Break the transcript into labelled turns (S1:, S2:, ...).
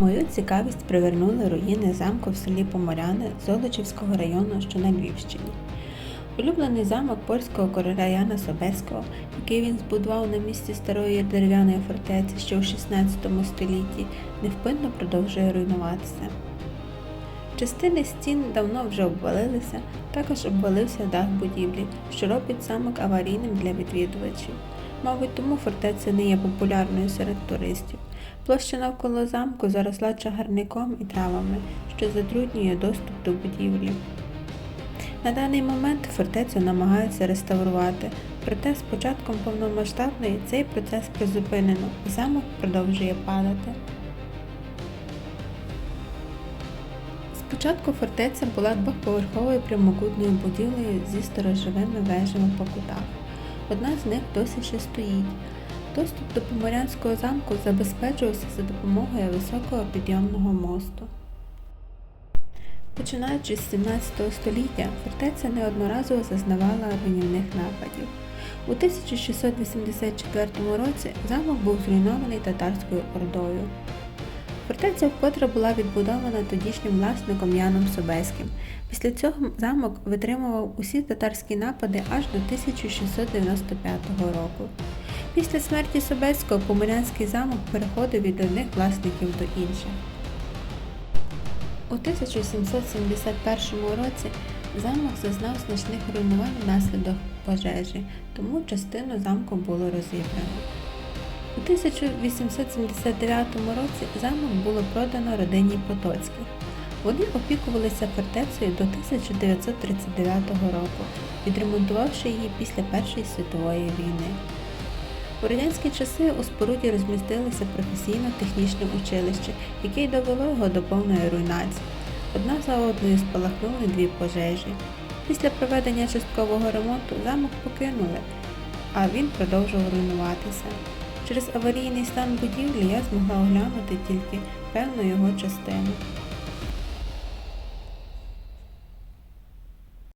S1: Мою цікавість привернули руїни замку в селі Поморяни Золочівського району, що на Львівщині. Улюблений замок польського короля Яна Собеського, який він збудував на місці старої дерев'яної фортеці ще у 16 столітті, невпинно продовжує руйнуватися. Частини стін давно вже обвалилися, також обвалився дах будівлі, що робить замок аварійним для відвідувачів. Мабуть, тому фортеця не є популярною серед туристів. Площа навколо замку заросла чагарником і травами, що затруднює доступ до будівлі. На даний момент фортецю намагаються реставрувати, проте з початком повномасштабної цей процес призупинено і замок продовжує падати. Спочатку фортеця була двоповерховою прямокутною будівлею зі сторожовими вежами по кутах. Одна з них досі ще стоїть. Доступ до Поморянського замку забезпечувався за допомогою високого підйомного мосту. Починаючи з 17 століття, фортеця неодноразово зазнавала руйнівних нападів. У 1684 році замок був зруйнований татарською ордою. Фортеця вкотре була відбудована тодішнім власником Яном Собеським. Після цього замок витримував усі татарські напади аж до 1695 року. Після смерті Собеського Поморянський замок переходив від одних власників до інших. У 1771 році замок зазнав значних руйнувань внаслідок пожежі, тому частину замку було розібрано. У 1879 році замок було продано родині Потоцьких. Вони опікувалися фортецею до 1939 року, відремонтувавши її після Першої світової війни. У радянські часи у споруді розмістилося професійно-технічне училище, яке й довело його до повної руйнації. Одна за одною спалахнули дві пожежі. Після проведення часткового ремонту замок покинули, а він продовжував руйнуватися. Через аварійний стан будівлі я змогла оглянути тільки певну його частину.